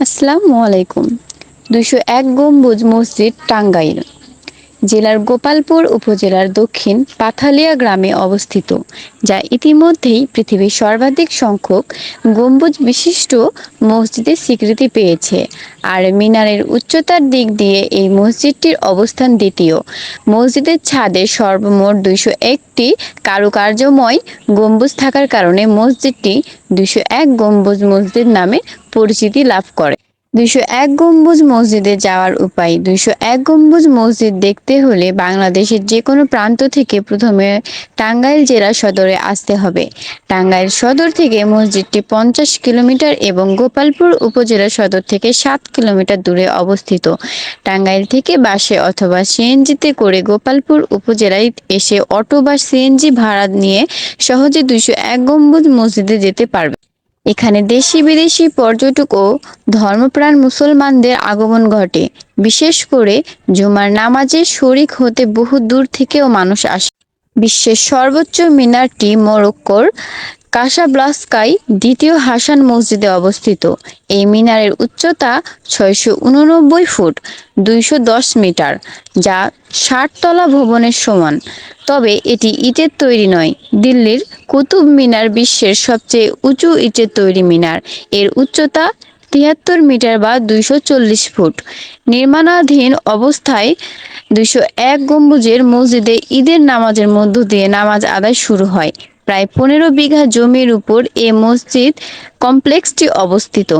আসসালামু আলাইকুম। দুশো এক গম্বুজ মসজিদ টাঙ্গাইল। জেলার গোপালপুর উপজেলার দক্ষিণ পাথালিয়া গ্রামে অবস্থিত, যা ইতিমধ্যেই পৃথিবীর সর্বাধিক সংখ্যক গম্বুজ বিশিষ্ট মসজিদের স্বীকৃতি পেয়েছে। আর মিনারের উচ্চতার দিক দিয়ে এই মসজিদটির অবস্থান দ্বিতীয়। মসজিদের ছাদে সর্বমোট দুইশো একটি কারুকার্যময় গম্বুজ থাকার কারণে মসজিদটি দুইশো এক গম্বুজ মসজিদ নামে পরিচিতি লাভ করে। দুইশো এক গম্বুজ মসজিদে যাওয়ার উপায়। দুইশো এক গম্বুজ মসজিদ দেখতে হলে বাংলাদেশের যে কোনো প্রান্ত থেকে প্রথমে টাঙ্গাইল জেলা সদরে আসতে হবে। টাঙ্গাইল সদর থেকে মসজিদটি পঞ্চাশ কিলোমিটার এবং গোপালপুর উপজেলা সদর থেকে সাত কিলোমিটার দূরে অবস্থিত। টাঙ্গাইল থেকে বাসে অথবা সিএনজিতে করে গোপালপুর উপজেলায় এসে অটো বা সিএনজি ভাড়া নিয়ে সহজে দুইশো এক গম্বুজ মসজিদে যেতে পারবে। এখানে দেশি বিদেশি পর্যটক ও ধর্মপ্রাণ মুসলমানদের আগমন ঘটে। বিশেষ করে জুমার নামাজে শরিক হতে বহু দূর থেকেও মানুষ আসে। বিশ্বের সর্বোচ্চ মিনারটি মরক্কোর কাসাব্লাস্কাই দ্বিতীয় হাসান মসজিদে অবস্থিত। এই মিনারের উচ্চতা ছয়শো উননব্বই ফুট, দুইশো দশ মিটার, যা ষাটতলা ভবনের সমান। তবে এটি ইটের তৈরি নয়, দিল্লির কুতুব মিনার বিশ্বের সবচেয়ে উঁচু ইটের তৈরি মিনার। এর উচ্চতা তিয়াত্তর মিটার বা দুইশো চল্লিশ ফুট। নির্মাণাধীন অবস্থায় দুইশো এক গম্বুজের মসজিদে ঈদের নামাজের মধ্য দিয়ে নামাজ আদায় শুরু হয়। প্রায় পনেরো বিঘা জমির উপর এ মসজিদ কমপ্লেক্সটি অবস্থিত।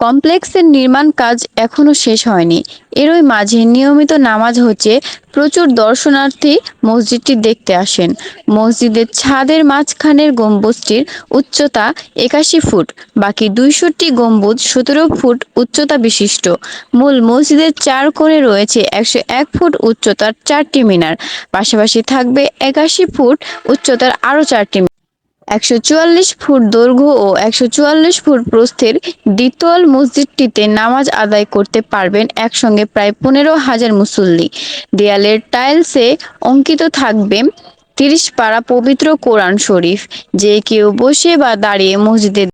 কমপ্লেক্সের নির্মাণ কাজ এখনও শেষ হয়নি। এরই মাঝে নিয়মিত নামাজ হচ্ছে প্রচুর দর্শনার্থী মসজিদটি দেখতে আসেন। মসজিদের ছাদের মাঝখানের গম্বুজটির উচ্চতা একাশি ফুট, বাকি দুইশোটি গম্বুজ সতেরো ফুট উচ্চতা বিশিষ্ট। মূল মসজিদের চার কোণে রয়েছে একশো এক ফুট উচ্চতার চারটি মিনার। পাশাপাশি থাকবে একাশি ফুট উচ্চতার আরও চারটি একশো চুয়াল্লিশ ফুট দৈর্ঘ্য ও একশো চুয়াল্লিশ ফুট প্রস্থের দ্বিতল মসজিদটিতে নামাজ আদায় করতে পারবেন একসঙ্গে প্রায় পনেরো হাজার মুসল্লি। দেয়ালের টাইলসে অঙ্কিত থাকবে তিরিশ পাড়া পবিত্র কোরআন শরীফ। যে কেউ বসে বা দাঁড়িয়ে মসজিদে